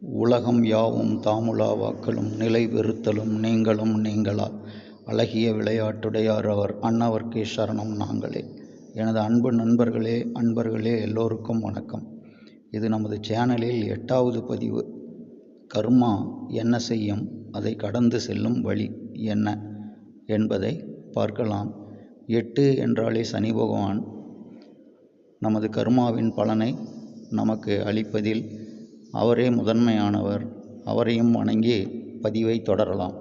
உலகம் யாவும் தாமுலாவாக்கலும் நிலை வெறுத்தலும் நீங்களும் நீங்களா? அழகிய விளையாட்டுடையார் அவர் அன்னவர்க்கே சரணம் நாங்களே. எனது அன்பு நண்பர்களே அன்பர்களே எல்லோருக்கும் வணக்கம். இது நமது சேனலில் எட்டாவது பதிவு. கர்மா என்ன செய்யும்? அதை கடந்து செல்லும் வழி என்ன? என்பதை பார்க்கலாம். எட்டு என்றாலே சனி பகவான். நமது கர்மாவின் பலனை நமக்கு அளிப்பதில் அவரே முதன்மையானவர். அவரையும் வணங்கி பதிவை தொடரலாம்.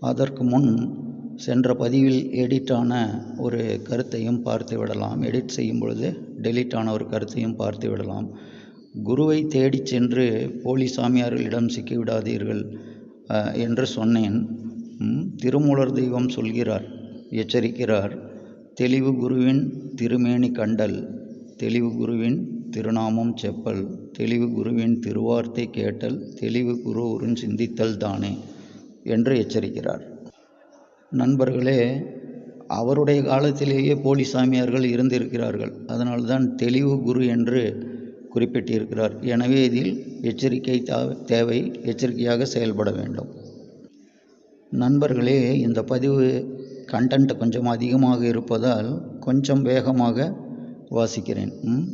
அதற்கு முன் சென்ற பதிவில் எடிட்டான ஒரு கருத்தையும் பார்த்து விடலாம். எடிட் செய்யும் பொழுது டெலிட்டான ஒரு கருத்தையும் பார்த்து விடலாம். குருவை தேடிச் சென்று போலி சாமியார்களிடம் சிக்கிவிடாதீர்கள் என்று சொன்னேன். திருமூலர் தெய்வம் சொல்கிறார் எச்சரிக்கிறார். தெளிவு குருவின் திருமேனி கண்டல். தெளிவு குருவின் திருநாமம் செப்பல். தெளிவு குருவின் திருவார்த்தை கேட்டல் தெளிவு குரு உருன் சிந்தித்தல் தானே என்று எச்சரிக்கிறார். நண்பர்களே அவருடைய காலத்திலேயே போலி சாமியார்கள் இருந்திருக்கிறார்கள். அதனால்தான் தெளிவு குரு என்று குறிப்பிட்டிருக்கிறார். எனவே இதில் எச்சரிக்கை தேவை. எச்சரிக்கையாக செயல்பட வேண்டும். நண்பர்களே இந்த பதிவு கண்டென்ட் கொஞ்சம் அதிகமாக இருப்பதால் கொஞ்சம் வேகமாக வாசிக்கிறேன். ம்?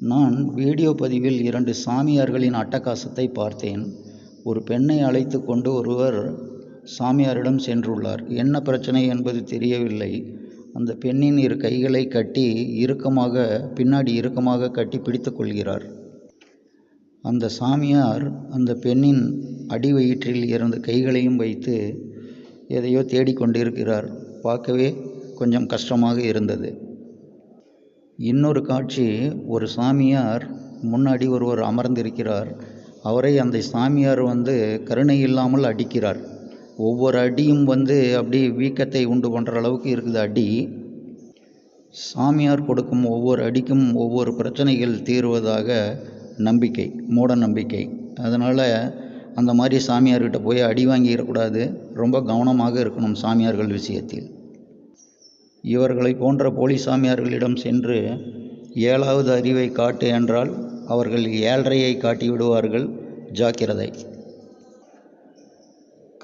நான் வீடியோ பதிவில் இரண்டு சாமியார்களின் அட்டகாசத்தை பார்த்தேன். ஒரு பெண்ணை அழைத்து கொண்டு ஒருவர் சாமியாரிடம் சென்றுள்ளார். என்ன பிரச்சனை என்பது தெரியவில்லை. அந்த பெண்ணின் இரு கைகளை கட்டி இறுக்கமாக பின்னாடி இறுக்கமாக கட்டி பிடித்து கொள்கிறார். அந்த சாமியார் அந்த பெண்ணின் அடி வயிற்றில் இருந்த கைகளையும் வைத்து எதையோ தேடிக்கொண்டிருக்கிறார் பார்க்கவே கொஞ்சம் கஷ்டமாக இருந்தது. இன்னொரு காட்சி ஒரு சாமியார் முன்னாடி ஒருவர் அமர்ந்திருக்கிறார். அவரை அந்த சாமியார் வந்து கருணை இல்லாமல் அடிக்கிறார். ஒவ்வொரு அடியும் வந்து அப்படி வீக்கத்தை உண்டு பண்ணுற அளவுக்கு இருக்குது அடி. சாமியார் கொடுக்கும் ஒவ்வொரு அடிக்கும் ஒவ்வொரு பிரச்சனைகள் தீர்வதாக நம்பிக்கை மூட நம்பிக்கை. அதனால் அந்த மாதிரி சாமியார்கிட்ட போய் அடி வாங்கிடக்கூடாது. ரொம்ப கவனமாக இருக்கணும் சாமியார்கள் விஷயத்தில். இவர்களை போன்ற போலி சாமியார்களிடம் சென்று ஏழாவது அறிவை காட்டு என்றால் அவர்கள் ஏழரையை காட்டி விடுவார்கள் ஜாக்கிரதை.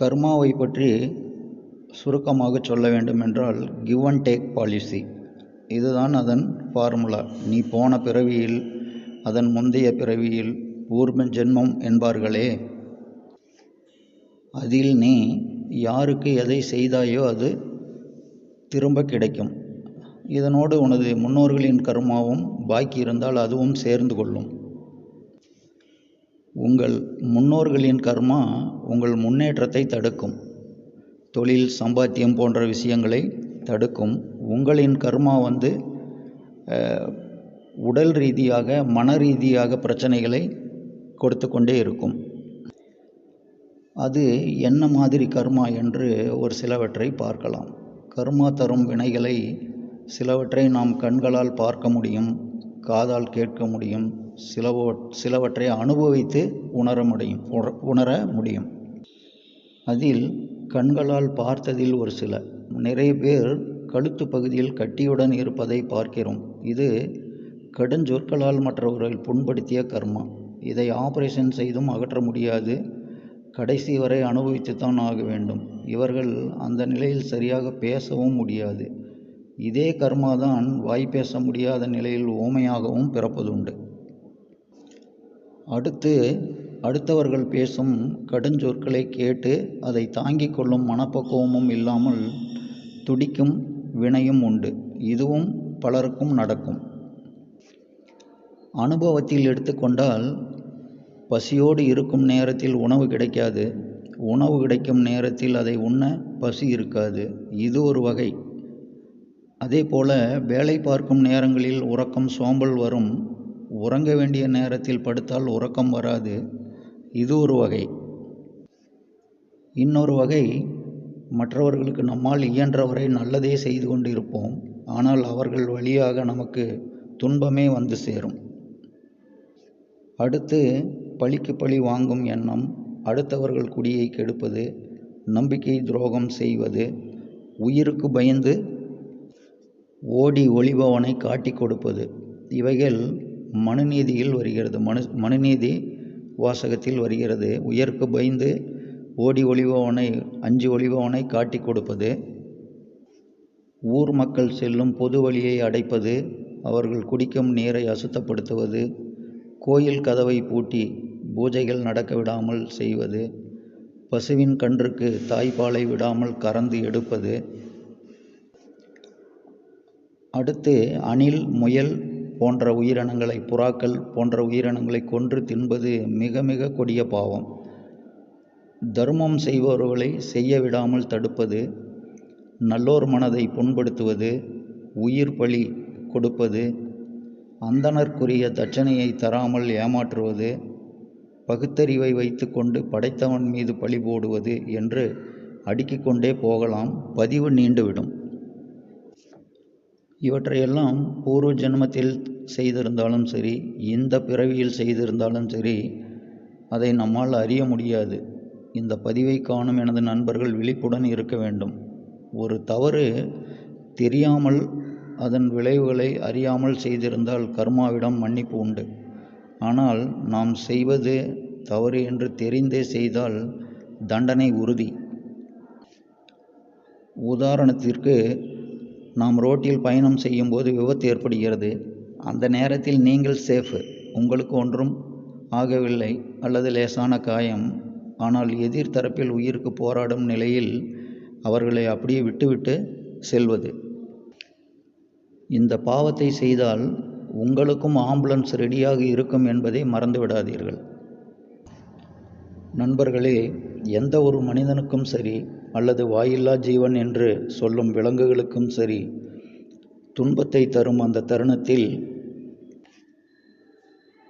கர்மாவை பற்றி சுருக்கமாக சொல்ல வேண்டுமென்றால் கிவ் அண்ட் டேக் பாலிசி இதுதான் அதன் ஃபார்முலா நீ போன பிறவியில் அதன் முந்தைய பிறவியில் பூர்வ ஜென்மம் என்பார்களே. அதில் நீ யாருக்கு எதை செய்தாயோ அது திரும்ப கிடைக்கும். இதனோடு உனது முன்னோர்களின் கர்மாவும் பாக்கி இருந்தால் அதுவும் சேர்ந்து கொள்ளும். உங்கள் முன்னோர்களின் கர்மா உங்கள் முன்னேற்றத்தை தடுக்கும். தொழில் சம்பாத்தியம் போன்ற விஷயங்களை தடுக்கும். உங்களின் கர்மா வந்து உடல் ரீதியாக மன ரீதியாக பிரச்சனைகளை கொடுத்து கொண்டே இருக்கும். அது என்ன மாதிரி கர்மா என்று ஒரு சிலவற்றை பார்க்கலாம். கர்மா தரும் வினைகளை சிலவற்றை நாம் கண்களால் பார்க்க முடியும் காதால் கேட்க முடியும் சிலவோ சிலவற்றை அனுபவித்து உணர முடியும் உணர- உணர முடியும். அதில் கண்களால் பார்த்ததில் ஒரு சில. நிறைய பேர் கழுத்து பகுதியில் கட்டியுடன் இருப்பதை பார்க்கிறோம். இது கடுஞ்சொற்களால் மற்றவர்கள் புண்படுத்திய கர்மா. இதை ஆபரேஷன் செய்தும் அகற்ற முடியாது. கடைசி வரை அனுபவித்துத்தான் ஆக வேண்டும். இவர்கள் அந்த நிலையில் சரியாக பேசவும் முடியாது. இதே கர்மாதான் வாய் பேச முடியாத நிலையில் ஊமையாகவும் பிறப்பதுண்டு. அடுத்து அடுத்தவர்கள் பேசும் கடுஞ்சொற்களை கேட்டு அதை தாங்கிக் கொள்ளும் மனப்பக்குவமும் இல்லாமல் துடிக்கும் வினையும் உண்டு. இதுவும் பலருக்கும் நடக்கும். அனுபவத்தில் எடுத்துக்கொண்டால் பசியோடு இருக்கும் நேரத்தில் உணவு கிடைக்காது. உணவு கிடைக்கும் நேரத்தில் அதை உண்ண பசி இருக்காது. இது ஒரு வகை. அதே போல் வேலை பார்க்கும் நேரங்களில் உறக்கம் சோம்பல் வரும். உறங்க வேண்டிய நேரத்தில் படுத்தால் உறக்கம் வராது. இது ஒரு வகை. இன்னொரு வகை மற்றவர்களுக்கு நம்மால் இயன்றவரை நல்லதே செய்து கொண்டிருப்போம். ஆனால் அவர்கள் வழியாக நமக்கு துன்பமே வந்து சேரும். அடுத்து பழிக்கு பழி வாங்கும் எண்ணம் அடுத்தவர்கள் குடியை கெடுப்பது நம்பிக்கை துரோகம் செய்வது உயிருக்கு பயந்து ஓடி ஒளிபவனை காட்டிக் கொடுப்பது இவைகள் மனுநீதியில் வருகிறது. மனு மனுநீதி வாசகத்தில் வருகிறது. உயர்க்கு பயந்து ஓடி ஒளிபவனை அஞ்சு ஒளிபவனை காட்டி கொடுப்பது ஊர் மக்கள் செல்லும் பொது வழியை அடைப்பது அவர்கள் குடிக்கும் நீரை அசுத்தப்படுத்துவது கோயில் கதவை பூட்டி பூஜைகள் நடக்க விடாமல் செய்வது பசுவின் கன்றுக்கு தாய்ப்பாலை விடாமல் கறந்து எடுப்பது. அடுத்து அணில் முயல் போன்ற உயிரினங்களை புறாக்கள் போன்ற உயிரினங்களை கொன்று தின்பது மிக மிக கொடிய பாவம். தர்மம் செய்பவர்களை செய்ய விடாமல் தடுப்பது நல்லோர் மனதை புண்படுத்துவது உயிர் பலி கொடுப்பது அந்தனர்க்குரிய தட்சணையை தராமல் ஏமாற்றுவது பகுத்தறிவை வைத்துக்கொண்டு படைத்தவன் மீது பழி போடுவது என்று அடுக்கிக் கொண்டே போகலாம் பதிவு நீண்டுவிடும். இவற்றையெல்லாம் பூர்வ ஜென்மத்தில் செய்திருந்தாலும் சரி இந்த பிறவியில் செய்திருந்தாலும் சரி அதை நம்மால் அறிய முடியாது. இந்த பதிவை காணும் எனது நண்பர்கள் விழிப்புடன் இருக்க வேண்டும். ஒரு தவறு தெரியாமல் அதன் விளைவுகளை அறியாமல் செய்திருந்தால் கர்மாவிடம் மன்னிப்பு உண்டு. ஆனால் நாம் செய்வது தவறு என்று தெரிந்தே செய்தால் தண்டனை உறுதி. உதாரணத்திற்கு நாம் ரோட்டில் பயணம் செய்யும்போது விபத்து ஏற்படுகிறது. அந்த நேரத்தில் நீங்கள் சேஃபு. உங்களுக்கு ஒன்றும் ஆகவில்லை அல்லது லேசான காயம். ஆனால் எதிர் தரப்பில் உயிருக்கு போராடும் நிலையில் அவர்களை அப்படியே விட்டுவிட்டு செல்வது. இந்த பாவத்தை செய்தால் உங்களுக்கும் ஆம்புலன்ஸ் ரெடியாக இருக்கும் என்பதை மறந்துவிடாதீர்கள். நண்பர்களே எந்த ஒரு மனிதனுக்கும் சரி அல்லது வாயில்லா ஜீவன் என்று சொல்லும் விலங்குகளுக்கும் சரி துன்பத்தை தரும் அந்த தருணத்தில்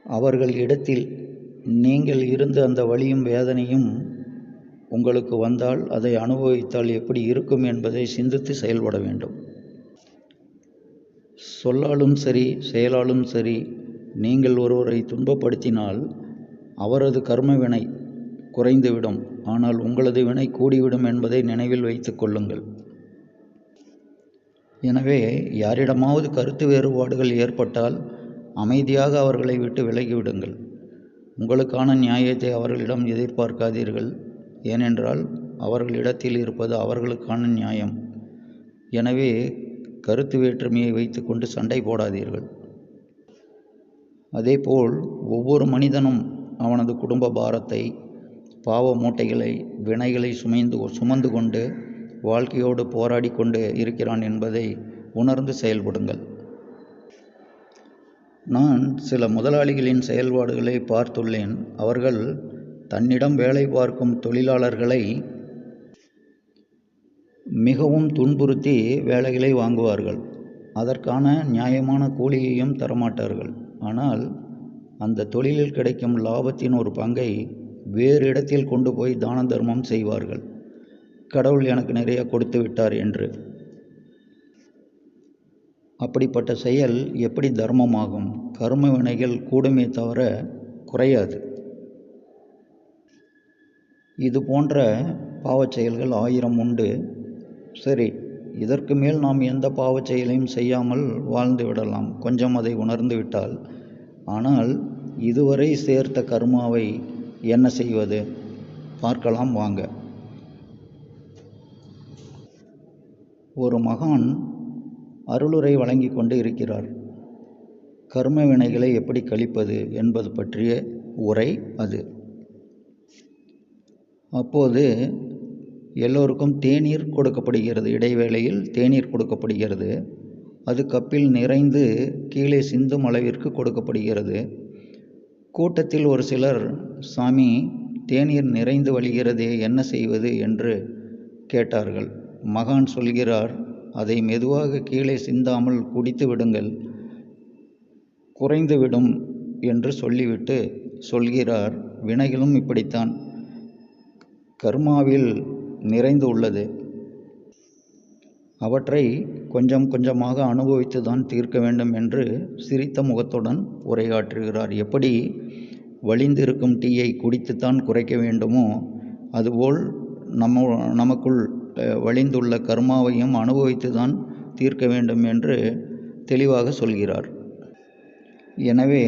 அவர்கள் இடத்தில் நீங்கள் இருந்து அந்த வழியும் வேதனையும் உங்களுக்கு வந்தால் அதை அனுபவித்தால் எப்படி இருக்கும் என்பதை சிந்தித்து செயல்பட வேண்டும். சொல்லாலும் சரி செயலாலும் சரி நீங்கள் ஒருவரை துன்பப்படுத்தினால் அவரது கர்ம வினை குறைந்துவிடும். ஆனால் உங்களது வினை கூடிவிடும் என்பதை நினைவில் வைத்துக் கொள்ளுங்கள். எனவே யாரிடமாவது கருத்து வேறுபாடுகள் ஏற்பட்டால் அமைதியாக அவர்களை விட்டு விலகிவிடுங்கள் உங்களுக்கான நியாயத்தை அவர்களிடம் எதிர்பார்க்காதீர்கள். ஏனென்றால் அவர்களிடத்தில் இருப்பது அவர்களுக்கான நியாயம். எனவே கருத்து வேற்றுமையை வைத்துக்கொண்டு சண்டை போடாதீர்கள். அதேபோல் ஒவ்வொரு மனிதனும் அவனது குடும்ப பாரத்தை பாவ மூட்டைகளை வினைகளை சுமைந்து சுமந்து கொண்டு வாழ்க்கையோடு போராடி கொண்டு இருக்கிறான் என்பதை உணர்ந்து செயல்படுங்கள். நான் சில முதலாளிகளின் செயல்பாடுகளை பார்த்துள்ளேன். அவர்கள் தன்னிடம் வேலை பார்க்கும் தொழிலாளர்களை மிகவும் துன்புறுத்தி வேலைகளை வாங்குவார்கள். அதற்கான நியாயமான கூலியையும் தரமாட்டார்கள். ஆனால் அந்த தொழிலில் கிடைக்கும் லாபத்தின் ஒரு பங்கை வேறு இடத்தில் கொண்டு போய் தான தர்மம் செய்வார்கள். கடவுள் எனக்கு நிறைய கொடுத்து விட்டார் என்று. அப்படிப்பட்ட செயல் எப்படி தர்மமாகும்? கர்ம வினைகள் கூடுமே தவிர குறையாது. இது போன்ற பாவச் செயல்கள் ஆயிரம் உண்டு. சரி இதற்கு மேல் நாம் எந்த பாவச் செயலையும் செய்யாமல் வாழ்ந்து விடலாம். கொஞ்சம் அதை உணர்ந்து விட்டால். ஆனால் இதுவரை சேர்த்த கர்மாவை என்ன செய்வது? பார்க்கலாம் வாங்க. ஒரு மகான் அருளுரை வழங்கி கொண்டு இருக்கிறார். கர்ம வினைகளை எப்படி கழிப்பது என்பது பற்றிய உரை அது. அப்போது எல்லோருக்கும் தேநீர் கொடுக்கப்படுகிறது. இடைவேளையில் தேநீர் கொடுக்கப்படுகிறது. அது கப்பில் நிறைந்து கீழே சிந்தும் அளவிற்கு கொடுக்கப்படுகிறது. கூட்டத்தில் ஒரு சிலர் சாமி தேநீர் நிறைந்து வழிகிறதே என்ன செய்வது? என்று கேட்டார்கள். மகான் சொல்கிறார் அதை மெதுவாக கீழே சிந்தாமல் குடித்து விடுங்கள். குறைந்துவிடும் என்று சொல்லிவிட்டு சொல்கிறார். வினைகளும் இப்படித்தான். கர்மாவில் நிறைந்து உள்ளது. அவற்றை கொஞ்சம் கொஞ்சமாக அனுபவித்து தான் தீர்க்க வேண்டும் என்று சிரித்த முகத்துடன் உரையாற்றுகிறார். எப்படி வழிந்திருக்கும் டீயை குடித்துத்தான் குறைக்க வேண்டுமோ அதுபோல் நம்ம நமக்குள் வழிந்துள்ள கர்மாவையும் அனுபவித்து தான் தீர்க்க வேண்டும் என்று தெளிவாக சொல்கிறார். எனவே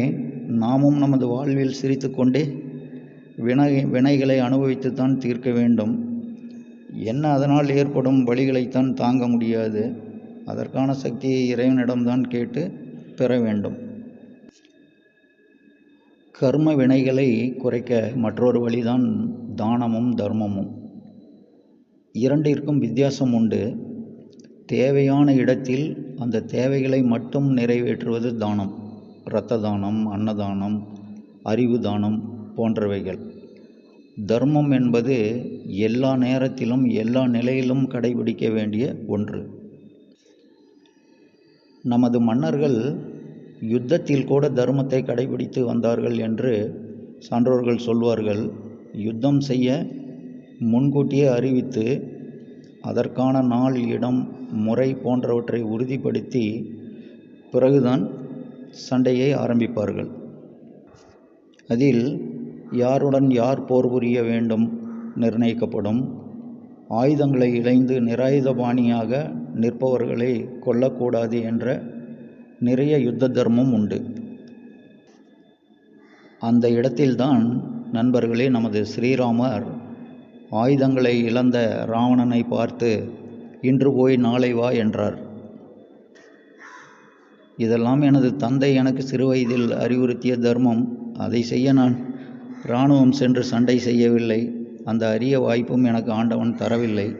நாமும் நமது வாழ்வில் சிரித்து கொண்டே வினை வினைகளை அனுபவித்துத்தான் தீர்க்க வேண்டும். என்ன அதனால் ஏற்படும் வழிகளைத்தான் தாங்க முடியாது? அதற்கான சக்தியை இறைவனிடம்தான் கேட்டு பெற வேண்டும். கர்ம வினைகளை குறைக்க மற்றொரு வழிதான் தானமும் தர்மமும். இரண்டிற்கும் வித்தியாசம் உண்டு. தேவையான இடத்தில் அந்த தேவைகளை மட்டும் நிறைவேற்றுவது தானம். இரத்த தானம் அன்னதானம் அறிவு தானம் போன்றவைகள். தர்மம் என்பது எல்லா நேரத்திலும் எல்லா நிலையிலும் கடைபிடிக்க வேண்டிய ஒன்று. நமது மன்னர்கள் யுத்தத்தில் கூட தர்மத்தை கடைபிடித்து வந்தார்கள் என்று சான்றோர்கள் சொல்வார்கள். யுத்தம் செய்ய முன்கூட்டியே அறிவித்து அதற்கான நாள் இடம் முறை போன்றவற்றை உறுதிப்படுத்தி பிறகுதான் சண்டையை ஆரம்பிப்பார்கள். அதில் யாருடன் யார் போர் புரிய வேண்டும் நிர்ணயிக்கப்படும். ஆயுதங்களை இழைந்து நிராயுதபாணியாக நிற்பவர்களை கொல்லக்கூடாது என்ற நிறைய யுத்த தர்மம் உண்டு. அந்த இடத்தில்தான் நண்பர்களே நமது ஸ்ரீராமர் ஆயுதங்களை இழந்த ராவணனை பார்த்து இன்று போய் நாளை வா என்றார். இதெல்லாம் எனது தந்தை எனக்கு சிறுவயதில் அறிவுறுத்திய தர்மம். அதை செய்ய நான் இராணுவம் சென்று சண்டை செய்யவில்லை. அந்த அரிய வாய்ப்பும் எனக்கு ஆண்டவன் தரவில்லை.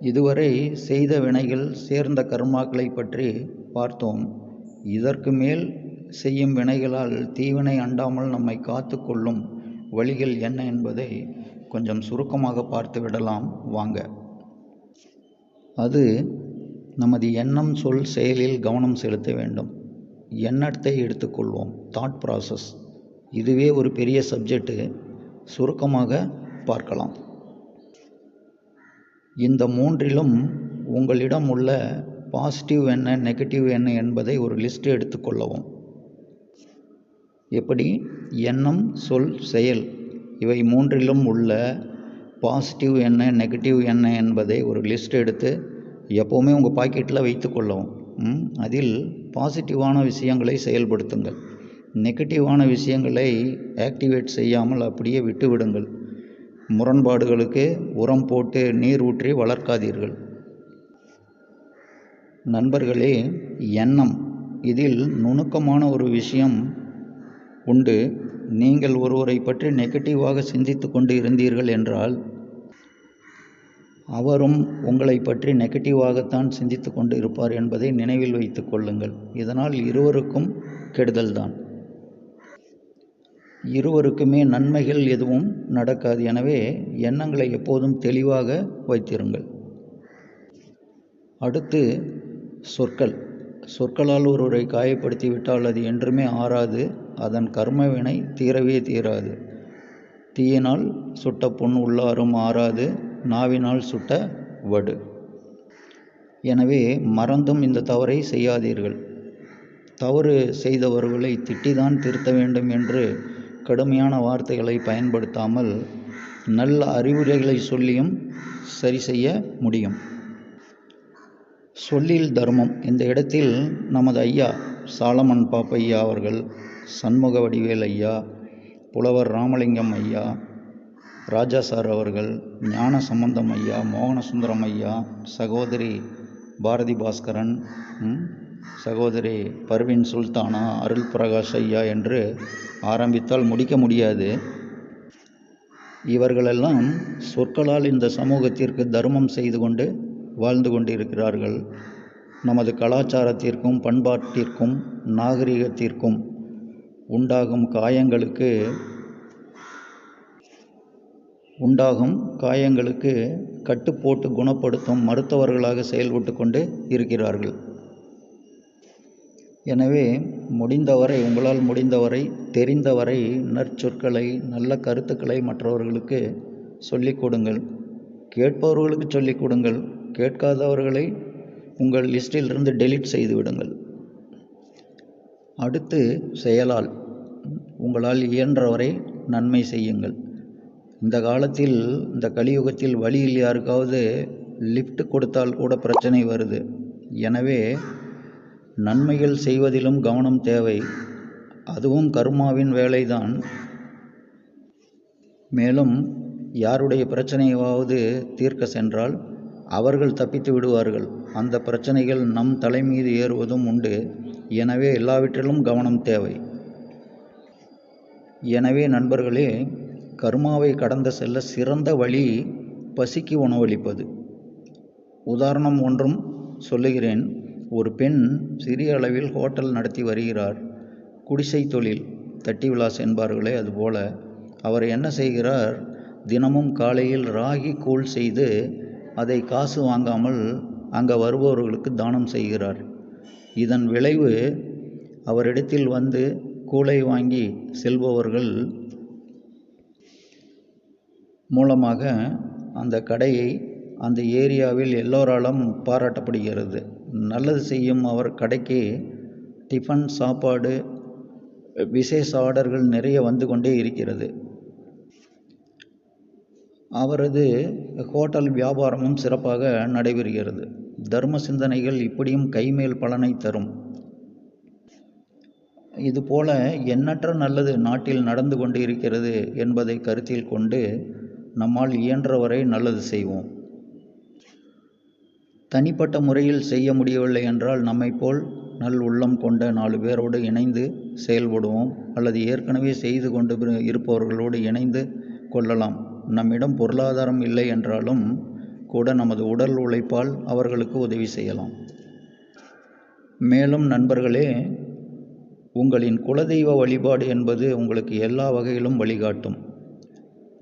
இதுவரை செய்த வினைகள் சேர்ந்த கர்மாக்களை பற்றி பார்த்தோம். இதற்கு மேல் செய்யும் வினைகளால் தீவினை அண்டாமல் நம்மை காத்து கொள்ளும் வழிகள் என்ன என்பதை கொஞ்சம் சுருக்கமாக பார்த்து விடலாம். வாங்க. அது நமது எண்ணம் சொல் செயலில் கவனம் செலுத்த வேண்டும். எண்ணத்தை எடுத்துக்கொள்வோம்? தாட் ப்ராசஸ் இதுவே ஒரு பெரிய சப்ஜெக்டு சுருக்கமாக பார்க்கலாம். இந்த மூன்றிலும் உங்களிடம் உள்ள பாசிட்டிவ் என்ன நெகட்டிவ் என்ன என்பதை ஒரு லிஸ்ட் எடுத்துக்கொள்ளவும் எப்படி? எண்ணம் சொல் செயல். இவை மூன்றிலும் உள்ள பாசிட்டிவ் என்ன நெகட்டிவ் என்ன என்பதை ஒரு லிஸ்ட் எடுத்து எப்போவுமே உங்கள் பாக்கெட்டில் வைத்துக்கொள்ளவும் அதில் பாசிட்டிவான விஷயங்களை செயல்படுத்துங்கள். நெகட்டிவான விஷயங்களை ஆக்டிவேட் செய்யாமல் அப்படியே விட்டுவிடுங்கள். முரண்பாடுகளுக்கு உரம் போட்டு நீர் ஊற்றி வளர்க்காதீர்கள். நண்பர்களே எண்ணம். இதில் நுணுக்கமான ஒரு விஷயம் உண்டு. நீங்கள் ஒருவரை பற்றி நெகட்டிவாக சிந்தித்து கொண்டு இருந்தீர்கள் என்றால் அவரும் உங்களை பற்றி நெகட்டிவாகத்தான் சிந்தித்து கொண்டு இருப்பார் என்பதை நினைவில் வைத்துக் கொள்ளுங்கள். இதனால் இருவருக்கும் கெடுதல்தான். இருவருக்குமே நன்மைகள் எதுவும் நடக்காது. எனவே எண்ணங்களை எப்போதும் தெளிவாக வைத்திருங்கள். அடுத்து சொற்கள். சொற்களால் ஒருவரை காயப்படுத்தி விட்டால் அது என்றுமே ஆறாது. அதன் கர்மவினை தீரவே தீராது. தீயினால் சுட்ட புண் உள்ளாரும் ஆறாது. நாவினால் சுட்ட வடு. எனவே மறந்தும் இந்த தவறை செய்யாதீர்கள். தவறு செய்தவர்களை திட்டிதான் திருத்த வேண்டும் என்று கடுமையான வார்த்தைகளை பயன்படுத்தாமல் நல்ல அறிவுரைகளை சொல்லியும் சரி செய்ய முடியும். சொல்லில் தர்மம். இந்த இடத்தில் நமது ஐயா சாலமன் பாப்பையா அவர்கள் சண்முக வடிவேல் ஐயா புலவர் ராமலிங்கம் ஐயா ராஜா சார் அவர்கள் ஞான சம்பந்தம் ஐயா மோகனசுந்தரம் ஐயா சகோதரி பாரதி பாஸ்கரன் ம், சகோதரி பர்வின் சுல்தானா அருள் பிரகாஷ் ஐயா என்று ஆரம்பித்தால் முடிக்க முடியாது. இவர்களெல்லாம் சொற்களால் இந்த சமூகத்திற்கு தர்மம் செய்து கொண்டு வாழ்ந்து கொண்டிருக்கிறார்கள். நமது கலாச்சாரத்திற்கும் பண்பாட்டிற்கும் நாகரிகத்திற்கும் உண்டாகும் காயங்களுக்கு உண்டாகும் காயங்களுக்கு கட்டுப்போட்டு குணப்படுத்தும் மருத்துவர்களாக செயல்பட்டு கொண்டு இருக்கிறார்கள். எனவே முடிந்தவரை உங்களால் முடிந்தவரை தெரிந்தவரை நற்சொற்களை நல்ல கருத்துக்களை மற்றவர்களுக்கு சொல்லிக் கொடுங்கள். கேட்பவர்களுக்கு சொல்லிக் கொடுங்கள். கேட்காதவர்களை உங்கள் லிஸ்டிலிருந்து டெலீட் செய்து விடுங்கள். அடுத்து செயலால். உங்களால் இயன்றவரை நன்மை செய்யுங்கள். இந்த காலத்தில் இந்த கலியுகத்தில் வழியில் யாருக்காவது லிஃப்ட் கொடுத்தால் கூட பிரச்சனை வருது. எனவே நன்மைகள் செய்வதிலும் கவனம் தேவை. அதுவும் கர்மாவின் வேலைதான். மேலும் யாருடைய பிரச்சனையாவது தீர்க்க சென்றால் அவர்கள் தப்பித்து விடுவார்கள். அந்த பிரச்சனைகள் நம் தலை மீது ஏறுவதும் உண்டு. எனவே எல்லாவற்றிலும் கவனம் தேவை. எனவே நண்பர்களே கர்மாவை கடந்து செல்ல சிறந்த வழி பசிக்கு உணவளிப்பது. உதாரணம் ஒன்றும் சொல்லுகிறேன். ஒரு பெண் சிறிய அளவில் ஹோட்டல் நடத்தி வருகிறார். குடிசை தொழில் தட்டி விலாஸ் என்பார்களே அதுபோல. அவர் என்ன செய்கிறார்? தினமும் காலையில் ராகி கூழ் செய்து அதை காசு வாங்காமல் அங்கே வருபவர்களுக்கு தானம் செய்கிறார். இதன் விளைவு அவரிடத்தில் வந்து கூளை வாங்கி செல்பவர்கள் மூலமாக அந்த கடையை அந்த ஏரியாவில் எல்லோராலும் பாராட்டப்படுகிறது. நல்லது செய்யும் அவர் கடைக்கு டிஃபன் சாப்பாடு விசேஷ ஆர்டர்கள் நிறைய வந்து கொண்டே இருக்கிறது. அவரது ஹோட்டல் வியாபாரமும் சிறப்பாக நடைபெறுகிறது. தர்ம சிந்தனைகள் இப்படியும் கைமேல் பலனை தரும். இதுபோல எண்ணற்ற நல்லது நாட்டில் நடந்து கொண்டு இருக்கிறது என்பதை கருத்தில் கொண்டு நம்மால் இயன்றவரை நல்லது செய்வோம். தனிப்பட்ட முறையில் செய்ய முடியவில்லை என்றால் நம்மை போல் நல் உள்ளம் கொண்ட நாலு பேரோடு இணைந்து செயல்படுவோம் அல்லது ஏற்கனவே செய்து கொண்டு இருப்பவர்களோடு இணைந்து கொள்ளலாம். நம்மிடம் பொருளாதாரம் இல்லை என்றாலும் கூட நமது உடல் உழைப்பால் அவர்களுக்கு உதவி செய்யலாம். மேலும் நண்பர்களே உங்களின் குலதெய்வ வழிபாடு என்பது உங்களுக்கு எல்லா வகையிலும் வழிகாட்டும்.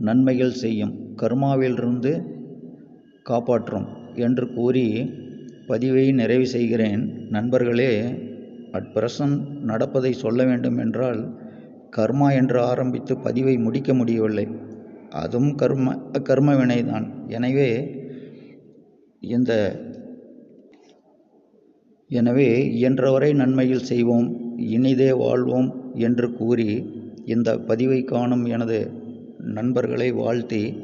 நன்மைகள் செய்யும். கர்மாவிலிருந்து காப்பாற்றும் என்று கூறி பதிவை நிறைவு செய்கிறேன். நண்பர்களே அட் பிரசன்ட் நடப்பதை சொல்ல வேண்டும் என்றால் கர்மா என்று ஆரம்பித்து பதிவை முடிக்க முடியவில்லை. அதுவும் கர்ம கர்ம வினைதான். எனவே இந்த எனவே இயன்றவரை நன்மையில் செய்வோம். இனிதே வாழ்வோம் என்று கூறி இந்த பதிவை காணும் எனது நண்பர்களை வாழ்த்தி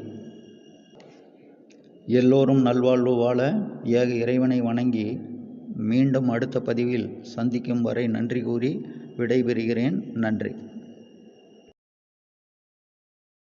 எல்லோரும் நல்வாழ்வு வாழ ஏக இறைவனை வணங்கி மீண்டும் அடுத்த பதிவில் சந்திக்கும் வரை நன்றி கூறி விடைபெறுகிறேன். நன்றி.